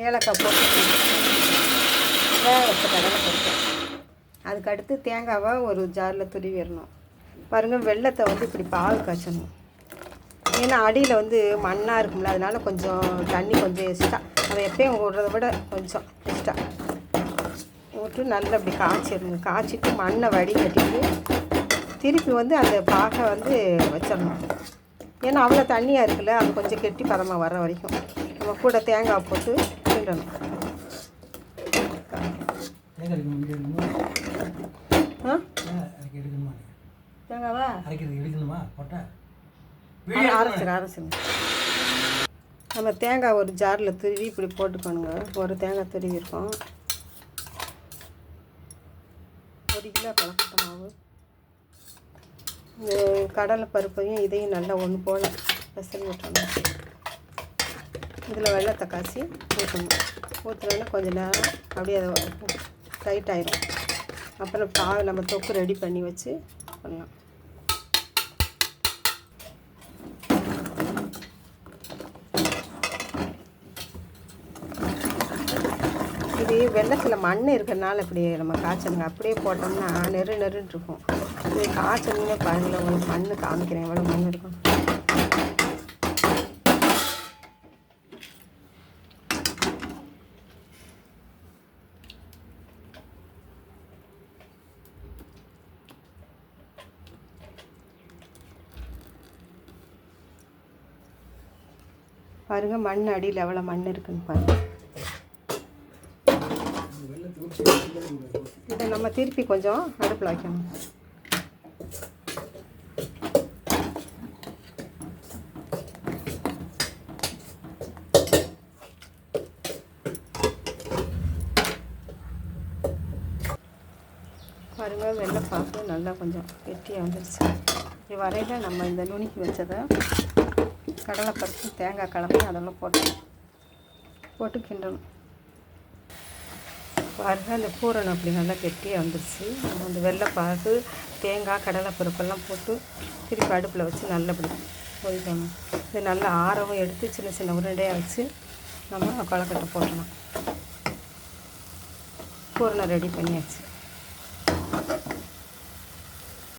ஏலக்காய் போட்டு வேக வச்ச கடலை பருப்பு அதுக்கடுத்து தேங்காவை ஒரு ஜாரில் துருவிடணும் பாருங்கள் வெள்ளத்தை வந்து இப்படி பால் காய்ச்சணும். ஏன்னா அடியில் வந்து மண்ணாக இருக்கும்ல அதனால் கொஞ்சம் தண்ணி கொஞ்சம் எக்ஸ்ட்ரா நம்ம எப்பயும் விடுறத விட கொஞ்சம் எக்ஸ்ட்ரா விட்டு நல்லா இப்படி காய்ச்சிடணும். காய்ச்சிட்டு மண்ணை வடிகட்டிட்டு திருப்பி வந்து அந்த பாகை வந்து வச்சிடணும். ஏன்னா அவ்வளோ தண்ணியாக இருக்குல்ல அது கொஞ்சம் கெட்டி பதமாக வர வரைக்கும். நம்ம கூட தேங்காய் போட்டு தேங்காவா? அரைக்கிறது எடுக்கணுமா? போட்டா? அரை- அரைச்சிரு அரைச்சிருங்க நம்ம தேங்காய் ஒரு ஜாரில் துருவி இப்படி போட்டுக்கணுங்க. ஒரு தேங்காய் துருவி இருக்கும் ஒரு கிலோ கலக்கட்ட மாவு இந்த கடலை பருப்பையும் இதையும் நல்லா ஒன்று போல் பெசல் விட்டுறணும். இதில் வெள்ளத்தை காய்ச்சி ஊற்றணும் ஊற்றுனோன்னா கொஞ்சம் நேரம் அப்படியே அதை டைட் ஆயிடும் அப்புறம் பாகு நம்ம தொக்கு ரெடி பண்ணி வச்சு பண்ணலாம். இது வெள்ளத்தில் மண் இருக்கிறனால இப்படி நம்ம காய்ச்சணுங்க அப்படியே போட்டோம்னா நெரு நெருன்னு இருக்கும். இது காய்ச்சணுன்னு பாருங்களேன் உங்களுக்கு மண் காமிக்கிறேன் எவ்வளோ மண் இருக்கும். பாருங்க மண் அடியில் எவ்வளோ மண் இருக்குன்னு பாருங்க. இதை நம்ம திருப்பி கொஞ்சம் அடுப்பில் வைக்கணும். பாருங்க பார்த்து நல்லா கொஞ்சம் கெட்டியாக வந்துருச்சு. இது வரையில் நம்ம இந்த நுணுக்கி வச்சதை கடலைப்பருப்பு தேங்காய் கலந்து அதெல்லாம் போட்டு போட்டு கிண்டணும். பாருங்க அந்த பூரணம் அப்படி நல்லா கெட்டியாக வந்துருச்சு. நம்ம அந்த வெள்ளைப்பாகு தேங்காய் கடலைப்பருப்பெல்லாம் போட்டு திருப்பி அடுப்பில் வச்சு நல்லபடி கொதிக்கணும் இது நல்லா ஆரவும் எடுத்து சின்ன சின்ன உருண்டையாக வச்சு நம்ம கொழக்கட்டை போடணும் பூரணம் ரெடி பண்ணியாச்சு.